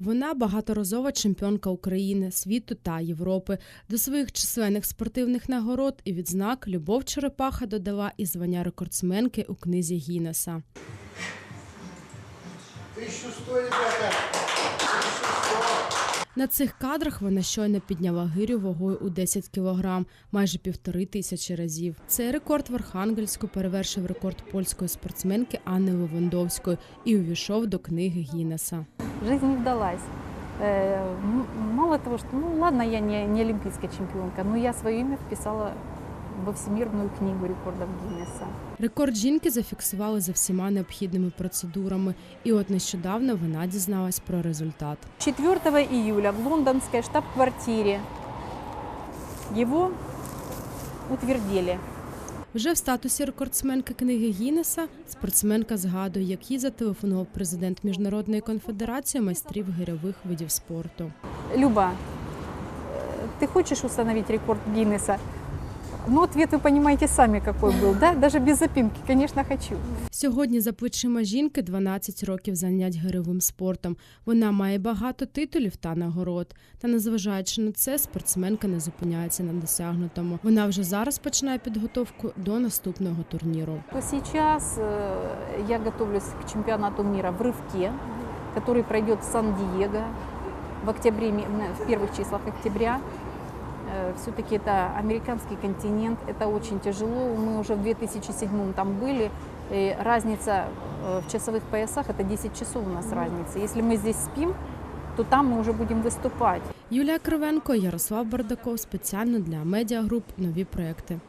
Вона багаторазова чемпіонка України, світу та Європи. До своїх численних спортивних нагород і відзнак Любов Черепаха додала і звання рекордсменки у книзі Гіннеса. 1100, ребята. На цих кадрах вона щойно підняла гирю вагою у 10 кілограм, майже півтори тисячі разів. Цей рекорд в Архангельську перевершив рекорд польської спортсменки Анни Левандовської і увійшов до книги Гіннеса. Жизнь не вдалась. Э, Мало того, что, ну ладно, я не, не олимпийская чемпионка, но я свое имя вписала во Всемирную книгу рекордов Гиннесса. Рекорд жінки зафіксували за всіма необхідними процедурами, і от нещодавно вона дізналась про результат. 4 июля в лондонской штаб-квартире его утвердили. Вже в статусі рекордсменки книги Гіннеса спортсменка згадує, як їй зателефонував президент Міжнародної конфедерації майстрів гирьових видів спорту. Люба, ти хочеш установити рекорд Гиннесса? Ну, ответ вы понимаете сами, какой был, да? Даже без запинки, конечно, хочу. Сьогодні за плечима жінки 12 років занять гирьовим спортом. Вона має багато титулів та нагород. Та незважаючи на це, спортсменка не зупиняється на досягнутому. Вона вже зараз починає підготовку до наступного турніру. То Сейчас э, я готовлюсь к чемпионату мира в рывке, который пройдет в Сан-Диего в октябре, ме- в первых числах октября. Все-таки это американский континент, это очень тяжело. Мы уже в 2007 там были. И разница э, в часовых поясах это 10 часов у нас разница. Если мы здесь спим, то там мы уже будем выступать. Юлія Кривенко, Ярослав Бардаков спеціально для медіагруп нові проекти.